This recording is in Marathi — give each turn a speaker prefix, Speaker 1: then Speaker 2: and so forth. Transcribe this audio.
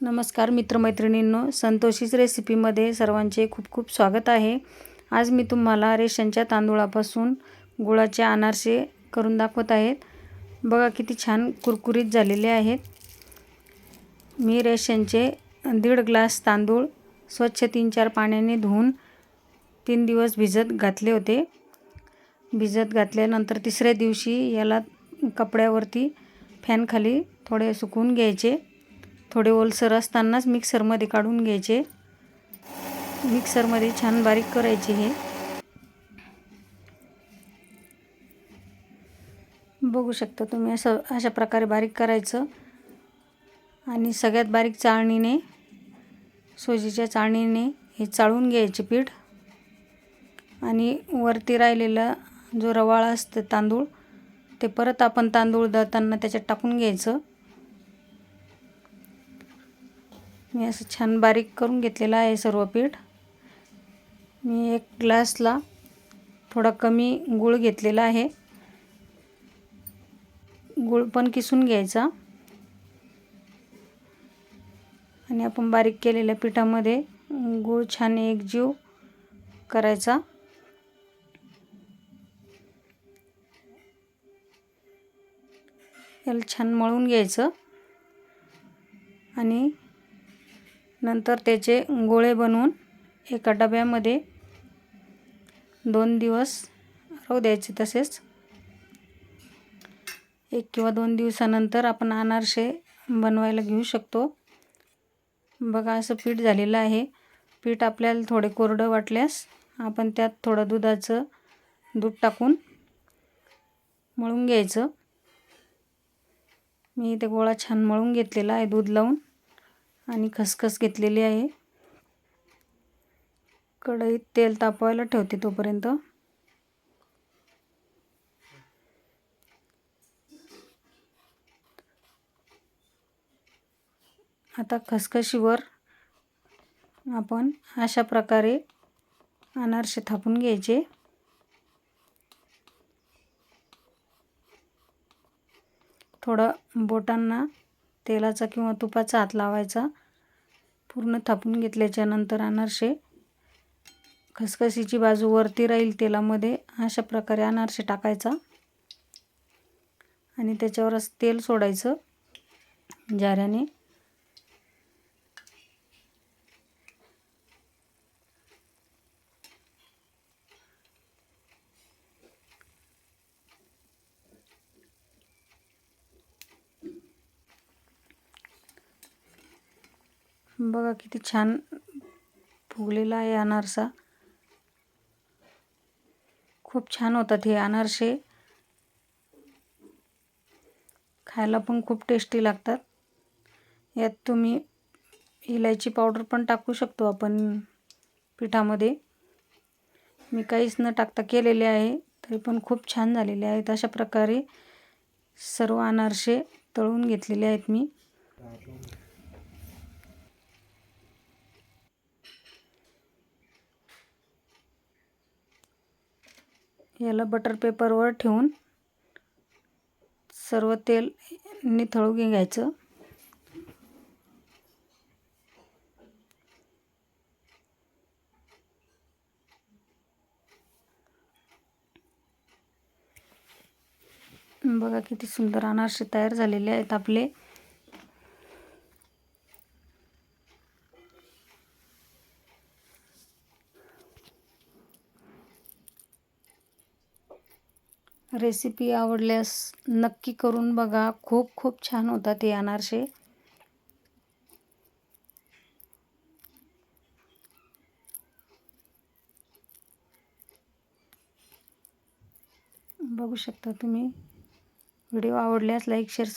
Speaker 1: नमस्कार मित्रमैत्रिणींनो संतोषीच रेसिपीमध्ये सर्वांचे खूप खूप स्वागत आहे. आज मी तुम्हाला रेशनच्या तांदूळापासून गुळाचे अनारसे करून दाखवत आहेत. बघा किती छान कुरकुरीत झालेले आहेत. मी रेशनचे दीड ग्लास तांदूळ स्वच्छ तीन चार पाण्याने धुवून तीन दिवस भिजत घातले होते. भिजत घातल्यानंतर तिसऱ्या दिवशी याला कपड्यावरती फॅनखाली थोडे सुकून घ्यायचे. थोडे ओलसर असतानाच मिक्सरमध्ये काढून घ्यायचे. मिक्सरमध्ये छान बारीक करायचे हे. बघू शकता तुम्ही असं अशा प्रकारे बारीक करायचं. आणि सगळ्यात बारीक चाळणीने सोजीच्या चाळणीने हे चाळून घ्यायचे पीठ. आणि वरती राहिलेला जो रवाळा असतं तांदूळ ते परत आपण तांदूळ दळताना त्याच्यात टाकून घ्यायचं. मी असं छान बारीक करून घेतलेलं आहे सर्व पीठ. मी एक ग्लासला थोडा कमी गूळ घेतलेला आहे. गूळ पण किसून घ्यायचा. आणि आपण बारीक केलेल्या पिठामध्ये गूळ छान एकजीव करायचा. याला छान मळून घ्यायचं. आणि नंतर त्याचे गोळे बनवून एका डब्यामध्ये दोन दिवस राहू द्यायचे तसेच. एक किंवा दोन दिवसानंतर आपण अनारसे बनवायला घेऊ शकतो. बघा असं पीठ झालेलं आहे. पीठ आपल्याला थोडे कोरडं वाटल्यास आपण त्यात थोडं दुधाचं दूध टाकून मळून घ्यायचं. मी इथे गोळा छान मळून घेतलेला आहे दूध लावून. आणि खसखस घेतलेली आहे. कढईत तेल तापवायला ठेवते तोपर्यंत. आता खसखशीवर आपण अशा प्रकारे अनारसे थापून घ्यायचे. थोडं बोटांना तेलाचा किंवा तुपाचा हात लावायचा. पूर्ण थापून घेतल्याच्यानंतर अनारसे खसखसीची बाजू वरती राहील तेलामध्ये अशा प्रकारे अनारसे टाकायचा. आणि त्याच्यावरच तेल सोडायचं जाऱ्याने. बघा किती छान फुगलेला आहे अनारसा. खूप छान होतात हे अनारसे. खायला पण खूप टेस्टी लागतात. यात तुम्ही इलायची पावडर पण टाकू शकतो आपण पिठामध्ये. मी काहीच न टाकता केलेले आहे तरी पण खूप छान झालेले आहेत. अशा प्रकारे सर्व अनारसे तळून घेतलेले आहेत मी. याला बटर पेपरवर ठेवून सर्व तेल निथळून घ्यायचं. बघा किती सुंदर अनारसे तयार झालेले आहेत आपले. रेसिपी आवडल्यास नक्की करून बघा. खूप खूप छान होतात हे अनारसे. बघू शकता तुम्ही. व्हिडिओ आवडल्यास लाईक शेअर